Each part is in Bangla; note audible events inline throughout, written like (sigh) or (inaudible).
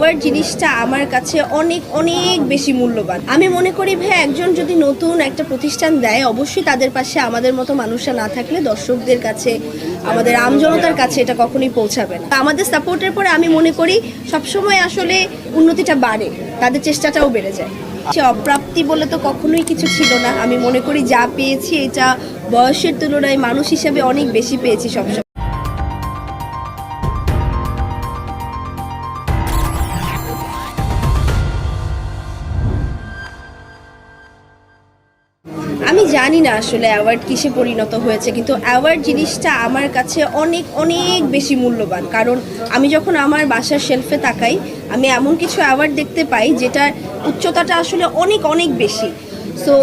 অ্যাওয়ার্ড জিনিসটা আমার কাছে অনেক অনেক বেশি মূল্যবান। আমি মনে করি ভাই একজন যদি নতুন একটা প্রতিষ্ঠান দেয়, অবশ্যই তাদের পাশে আমাদের মতো মানুষরা না থাকলে দর্শকদের কাছে, আমাদের আমজনতার কাছে এটা কখনোই পৌঁছাবে না। আমাদের সাপোর্টের পরে আমি মনে করি, সবসময় আসলে উন্নতিটা বাড়ে, তাদের চেষ্টাটাও বেড়ে যায়। সে অপ্রাপ্তি বলে তো কখনোই কিছু ছিল না। আমি মনে করি, যা পেয়েছি, এটা বয়সের তুলনায় মানুষ হিসেবে অনেক বেশি পেয়েছি সবসময়। জানি না আসলে অ্যাওয়ার্ড কিসে পরিণত হয়েছে, কিন্তু অ্যাওয়ার্ড জিনিসটা আমার কাছে অনেক অনেক বেশি মূল্যবান। কারণ আমি যখন আমার বাসার শেলফে তাকাই, আমি এমন কিছু অ্যাওয়ার্ড দেখতে পাই যেটার উচ্চতাটা আসলে অনেক অনেক বেশি। সো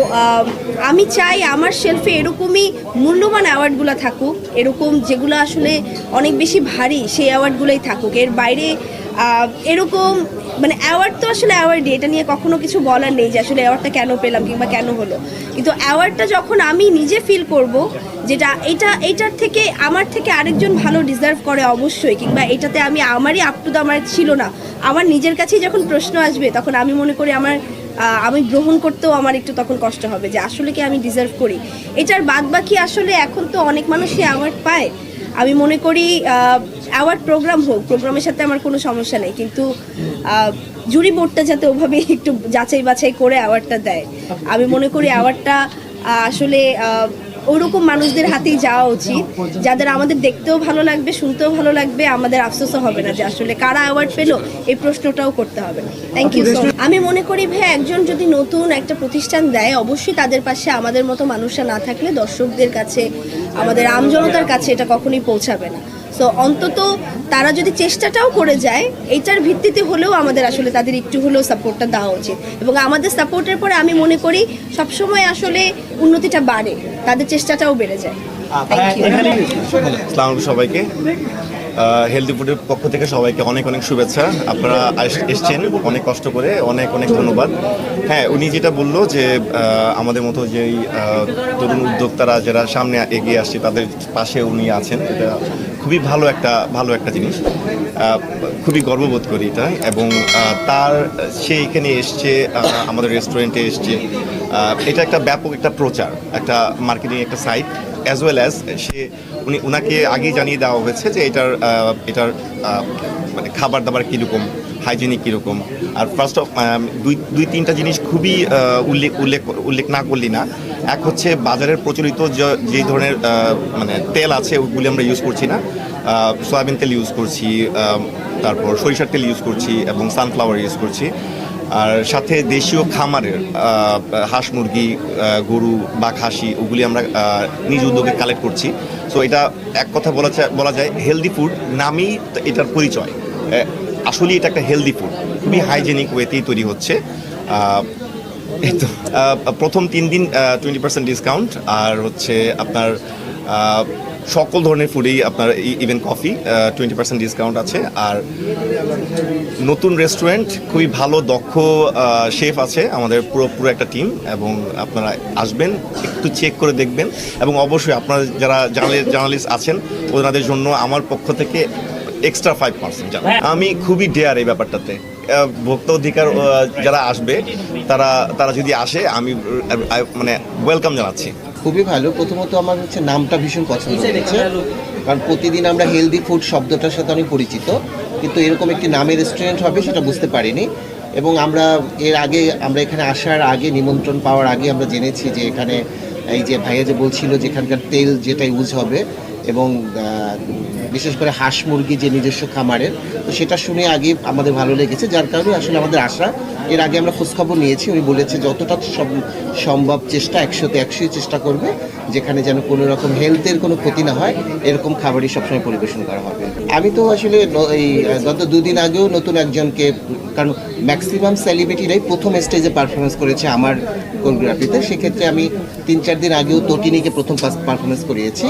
আমি চাই আমার শেলফে এরকমই মূল্যবান অ্যাওয়ার্ডগুলো থাকুক, এরকম যেগুলো আসলে অনেক বেশি ভারী, সেই অ্যাওয়ার্ডগুলোই থাকুক। এর বাইরে এরকম মানে অ্যাওয়ার্ড তো আসলে অ্যাওয়ার্ডই এটা নিয়ে কখনো কিছু বলার নেই যে আসলে অ্যাওয়ার্ডটা কেন পেলাম কিংবা কেন হলো। কিন্তু অ্যাওয়ার্ডটা যখন আমি নিজে ফিল করব, যেটা এটা এইটার থেকে আমার থেকে আরেকজন ভালো ডিজার্ভ করে অবশ্যই, কিংবা এটাতে আমি আমারই আপ টু আমার ছিল না, আমার নিজের কাছেই যখন প্রশ্ন আসবে, তখন আমি মনে করি আমার আমি গ্রহণ করতেও আমার একটু তখন কষ্ট হবে যে আসলে কি আমি ডিজার্ভ করি। এটার বাদ বাকি আসলে এখন তো অনেক মানুষই অ্যাওয়ার্ড পায়। আমি মনে করি অ্যাওয়ার্ড প্রোগ্রাম হোক প্রোগ্রামের সাথে আমার কোনো সমস্যা নেই, কিন্তু জুরি বোর্ডটা যাতে ওভাবে (laughs) একটু যাচাই বাছাই করে অ্যাওয়ার্ডটা দেয়। আমি মনে করি অ্যাওয়ার্ডটা আসলে ওরকম মানুষদের হাতেই যাওয়া উচিত। যাদের আমাদের দেখতেও ভালো লাগবে, শুনতেও ভালো লাগবে, আমাদের আফসোসও হবে না যে আসলে কারা অ্যাওয়ার্ড পেল, এই প্রশ্নটাও করতে হবে না। থ্যাংক ইউ আমি মনে করি ভাই, একজন যদি নতুন একটা প্রতিষ্ঠান দেয়, অবশ্যই তাদের পাশে আমাদের মতো মানুষরা না থাকলে দর্শকদের কাছে, আমাদের আমজনতার কাছে এটা কখনোই পৌঁছাবে না। সো অন্তত তারা যদি চেষ্টাটাও করে যায় এটার ভিত্তিতে হলেও আমাদের আসলে তাদের একটু হলেও সাপোর্টটা দেওয়া উচিত। এবং আমাদের সাপোর্টের পরে আমি মনে করি সবসময় আসলে উন্নতিটা বাড়ে তাদের চেষ্টাটাও বেড়ে যায়। সবাইকে। হেলদি ফুডের পক্ষ থেকে সবাইকে অনেক অনেক শুভেচ্ছা। আপনারা এসছেন, অনেক কষ্ট করে, অনেক অনেক ধন্যবাদ। হ্যাঁ উনি যেটা বলল যে আমাদের মতো যেই তরুণ উদ্যোক্তারা যারা সামনে এগিয়ে আসছে, তাদের পাশে উনি আছেন, এটা খুবই ভালো একটা ভালো একটা জিনিস। খুবই গর্ববোধ করি এটা। এবং তার, সে এখানে এসছে আমাদের রেস্টুরেন্টে এসছে। এটা একটা ব্যাপক একটা প্রচার, একটা মার্কেটিং একটা site as well as say, উনি ওনাকে আগেই জানিয়ে দেওয়া হয়েছে যে এটার এটার মানে খাবার দাবার কীরকম হাইজেনিক কীরকম। আর ফার্স্ট অফ দুই দুই, তিনটা জিনিস খুবই উল্লেখ উল্লেখ উল্লেখ না করলি না। এক হচ্ছে বাজারের প্রচলিত যে- ধরনের মানে তেল আছে, ওগুলি আমরা ইউজ করছি না। সয়াবিন তেল ইউজ করছি তারপর সরিষার তেল ইউজ করছি এবং সানফ্লাওয়ার ইউজ করছি। আর সাথে দেশীয় খামারের হাঁস মুরগি গরু বা খাসি ওগুলি আমরা নিজ উদ্যোগে কালেক্ট করছি। সো এটা এক কথা বলা বলা যায় হেলদি ফুড নামই এটার পরিচয়। আসলে এটা একটা হেলদি ফুড খুবই হাইজেনিক ওয়েতেই তৈরি হচ্ছে। প্রথম তিন দিন টোয়েন্টি পার্সেন্ট ডিসকাউন্ট আর হচ্ছে আপনার সকল ধরনের ফুডেই আপনার even coffee twenty percent discount আছে। আর নতুন রেস্টুরেন্ট খুবই ভালো দক্ষ শেফ আছে আমাদের পুরো পুরো একটা টিম এবং আপনারা আসবেন একটু চেক করে দেখবেন এবং অবশ্যই আপনারা যারা জার্নালিস্ট আছেন ওনাদের জন্য আমার পক্ষ থেকে এক্সট্রা ফাইভ পার্সেন্ট আমি খুবই ডেয়ার এই ব্যাপারটাতে। ভোক্তা অধিকার যারা আসবে তারা তারা যদি আসে আমি মানে ওয়েলকাম জানাচ্ছি। খুবই ভালো। প্রথমত আমার হচ্ছে নামটা ভীষণ পছন্দ হয়েছে। কারণ প্রতিদিন আমরা হেলদি ফুড শব্দটার সাথে অনেক পরিচিত। কিন্তু এরকম একটি নামের রেস্টুরেন্ট হবে সেটা বুঝতে পারিনি। এবং আমরা এর আগে আমরা এখানে আসার আগে নিমন্ত্রণ পাওয়ার আগে আমরা জেনেছি যে এখানে এই যে ভাইয়া যে বলছিল যে এখানকার তেল যেটা ইউজ হবে এবং বিশেষ করে হাঁস মুরগি যে নিজস্ব খামারের, তো সেটা শুনে আগে আমাদের ভালো লেগেছে, যার কারণে আসলে আমাদের আশা, এর আগে আমরা খোঁজখবর নিয়েছি, উনি বলেছে যতটা সম- সম্ভব চেষ্টা একশোতে একশোই চেষ্টা করবে, যেখানে যেন কোনো রকম হেলথের কোনো ক্ষতি না হয়, এরকম খাবারই সবসময় পরিবেশন করা হবে। আমি তো আসলে এই, গত দুদিন আগেও নতুন একজনকে, কারণ ম্যাক্সিমাম সেলিব্রিটিরাই প্রথম স্টেজে পারফরমেন্স করেছে আমার কোরিওগ্রাফিতে সেক্ষেত্রে আমি তিন চার দিন আগেও তটিনীকে প্রথম পারফরমেন্স করিয়েছি।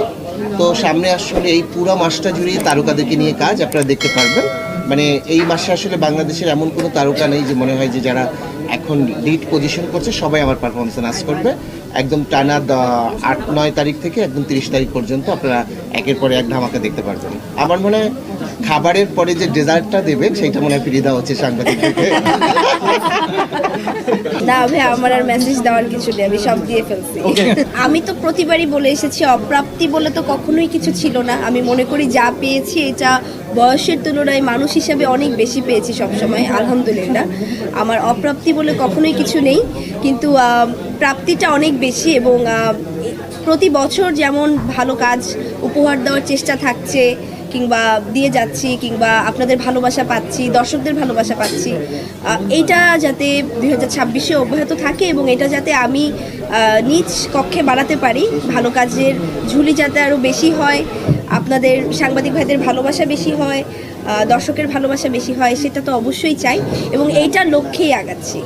তো সামনে আসলে এই পুরো মাসটা জুড়ে তারকাদেরকে নিয়ে কাজ, আপনারা দেখতে পারবেন। মানে এই মাসে আসলে বাংলাদেশের এমন কোনো তারকা নেই যে মনে হয় যে যারা এখন লিড পজিশন করছে, সবাই আমার পারফরমেন্সে নাচ করবে। একদম টানা আট, নয় তারিখ থেকে একদম তিরিশ তারিখ পর্যন্ত আপনারা একের পরে এক ধামাকা দেখতে পারবেন। আমার মনে হয় খাবারের পরে যে ডেজার্টটা দেবেন সেইটা মনে হয় ফিরিয়ে দেওয়া হচ্ছে সাংবাদিকদেরকে না ভাই আমার আর মেসেজ দেওয়ার কিছু নেই আমি সব দিয়ে ফেলছি। আমি তো প্রতিবারই বলে এসেছি অপ্রাপ্তি বলে তো কখনোই কিছু ছিল না। আমি মনে করি যা পেয়েছি এটা বয়সের তুলনায় মানুষ হিসাবে অনেক বেশি পেয়েছি সবসময় আলহামদুলিল্লাহ। আমার অপ্রাপ্তি বলে কখনোই কিছু নেই কিন্তু প্রাপ্তিটা অনেক বেশি এবং প্রতি বছর যেমন ভালো কাজ উপহার দেওয়ার চেষ্টা থাকছে কিংবা দিয়ে যাচ্ছি কিংবা আপনাদের ভালোবাসা পাচ্ছি, দর্শকদের ভালোবাসা পাচ্ছি এইটা যাতে দুই হাজার ছাব্বিশে অব্যাহত থাকে এবং এটা যাতে আমি নিজ কক্ষে বাড়াতে পারি। ভালো কাজের ঝুলি যাতে আরও বেশি হয়, আপনাদের সাংবাদিক ভাইদের ভালোবাসা বেশি হয় দর্শকের ভালোবাসা বেশি হয়, সেটা তো অবশ্যই চাই এবং এইটার লক্ষ্যেই আগাচ্ছি।